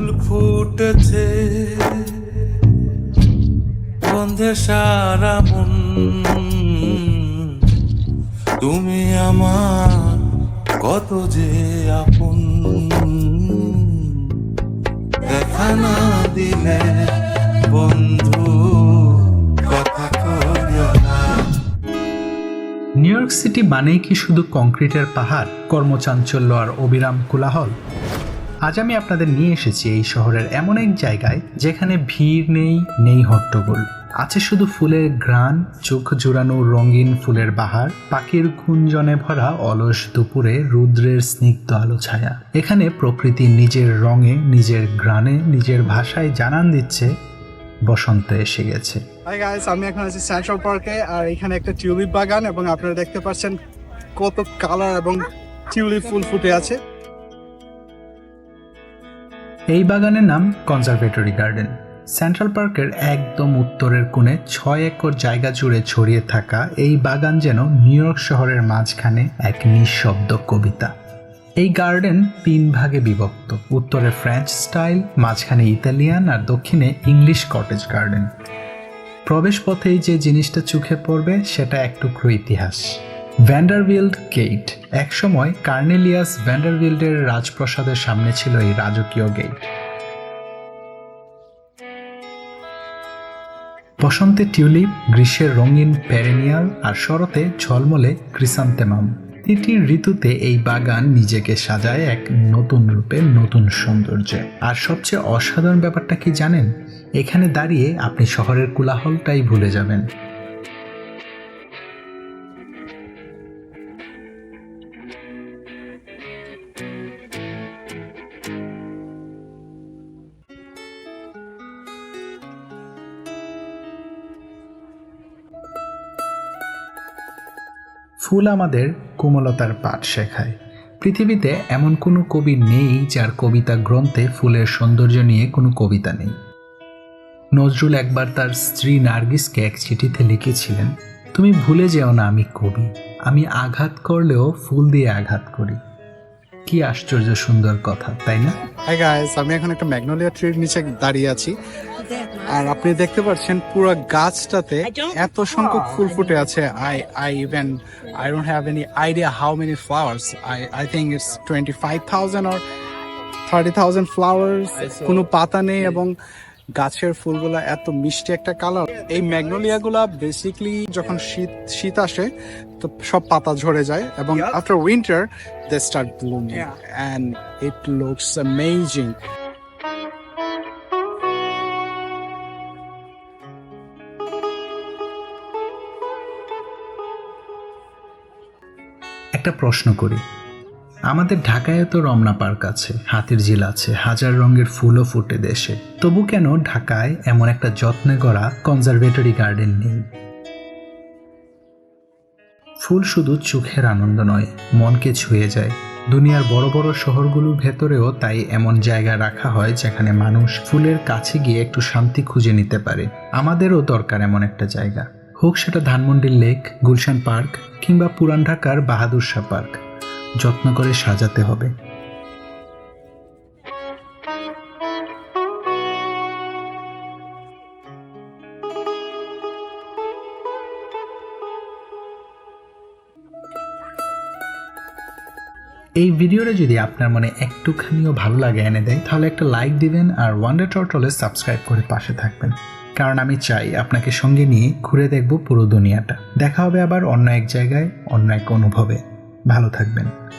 ফুল ফুটেছে। গন্ধে সারা মন। তুমি আমার কত যে আপন। দেখা না দিলে বন্ধু কথা নিউ ইয়র্ক সিটি মানেই কি শুধু কংক্রিটের পাহাড়, কর্মচাঞ্চল্য আর অবিরাম কোলাহল? আজ আমি আপনাদের নিয়ে এসেছি এই শহরের এমন এক জায়গায় যেখানে ভিড় নেই নেই হট্টগোল। আছে শুধু ফুলের গ্রান চোখ জোড়ানো রঙিন ফুলের বাহার, পাখির কুঞ্জনে ভরা অলস দুপুরে রুদ্রের স্নিগ্ধ আলো ছায়া। এখানে প্রকৃতি নিজের রঙে, নিজের গ্রানে নিজের ভাষায় জানান দিচ্ছে, বসন্ত এসে গেছে। গাইস আমি এখন আছি সেন্ট্রাল পার্কে আর এখানে একটা টিউলিপ বাগান এবং আপনারা দেখতে পাচ্ছেন কত কালার এবং টিউলিপ ফুল ফুটে আছে। এই বাগানের নাম কনজারভেটরি গার্ডেন। সেন্ট্রাল পার্কের একদম উত্তরের কোণে ছয় একর জায়গা জুড়ে ছড়িয়ে থাকা এই বাগান যেন নিউ ইয়র্ক শহরের মাঝখানে এক নিঃশব্দ কবিতা। এই গার্ডেন তিন ভাগে বিভক্ত, উত্তরে ফ্রেঞ্চ স্টাইল, মাঝখানে ইতালিয়ান আর দক্ষিণে ইংলিশ কটেজ গার্ডেন। প্রবেশ পথেই যে জিনিসটা চোখে পড়বে, সেটা এক টুকরো ইতিহাস। ভ্যান্ডারভিল্ড গেট একসময় কার্নেলিয়াস ভ্যান্ডারভিল্ডের রাজপ্রাসাদের সামনে ছিল এই রাজকীয় গেট বসন্তে টিউলিপ গ্রীষ্মের রঙিন প্যারেনিয়াল আর শরতে ঝলমলে ক্রিসান্তেমাম। তিতির ঋতুতে এই বাগান নিজেকে সাজায় এক নতুন রূপে, নতুন সৌন্দর্যে। আর সবচেয়ে অসাধারণ ব্যাপারটা কি জানেন? এখানে দাঁড়িয়ে আপনি শহরের কোলাহলটাই ভুলে যাবেন। ফুল আমাদের কোমলতার পাঠ শেখায়। পৃথিবীতে এমন কোনো কবি নেই যার কবিতা গ্রন্থে ফুলের সৌন্দর্য নিয়ে কোনো কবিতা নেই। নজরুল একবার তার স্ত্রী নার্গিসকে এক চিঠিতে লিখেছিলেন, তুমি ভুলে যেও না আমি কবি, আমি আঘাত করলেও ফুল দিয়ে আঘাত করি। কি আশ্চর্য সুন্দর কথা, তাই না? আমি এখন একটা ম্যাগনোলিয়া ট্রির নিচে দাঁড়িয়ে আছি। আর আপনি দেখতে পাচ্ছেন পুরো গাছটাতে এত সংখ্যক ফুল ফুটে আছে। I I even I don't have any idea how many flowers I I think it's twenty five thousand or thirty thousand flowers কোনো পাতা নেই এবং গাছের ফুলগুলা এত মিষ্টি একটা কালার এই ম্যাগনোলিয়া গুলা বেসিকলি যখন শীত শীত আসে তো সব পাতা ঝরে যায় এবং after winter they start blooming and it looks amazing একটা প্রশ্ন করি। আমাদের ঢাকায় তো রমনা পার্ক আছে, হাতির ঝিল আছে, হাজার রঙের ফুলও ফুটে দেশে। তবু কেন ঢাকায় এমন একটা যত্নে গড়া কনজারভেটরি গার্ডেন নেই? ফুল শুধু চোখের আনন্দ নয়, মনকে ছুঁয়ে যায়। দুনিয়ার বড় বড় শহরগুলোর ভেতরেও তাই এমন জায়গা রাখা হয় যেখানে মানুষ ফুলের কাছে গিয়ে একটু শান্তি খুঁজে নিতে পারে। আমাদেরও দরকার এমন একটা জায়গা। হোক সেটা ধানমন্ডির লেক, গুলশান পার্ক কিংবা পুরান ঢাকার বাহাদুর শাহ পার্ক। যত্ন করে সাজাতে হবে। এই ভিডিওটা যদি আপনার মনে একটুখানিও ভালো লাগে এনে দেয়, তাহলে একটা লাইক দিবেন আর ওয়ান্ডার টর্টলে সাবস্ক্রাইব করে পাশে থাকবেন। কারণ আমি চাই আপনাকে সঙ্গে নিয়ে ঘুরে দেখব পুরো দুনিয়াটা। দেখা হবে আবার অন্য এক জায়গায়, অন্য এক অনুভবে। ভালো থাকবেন।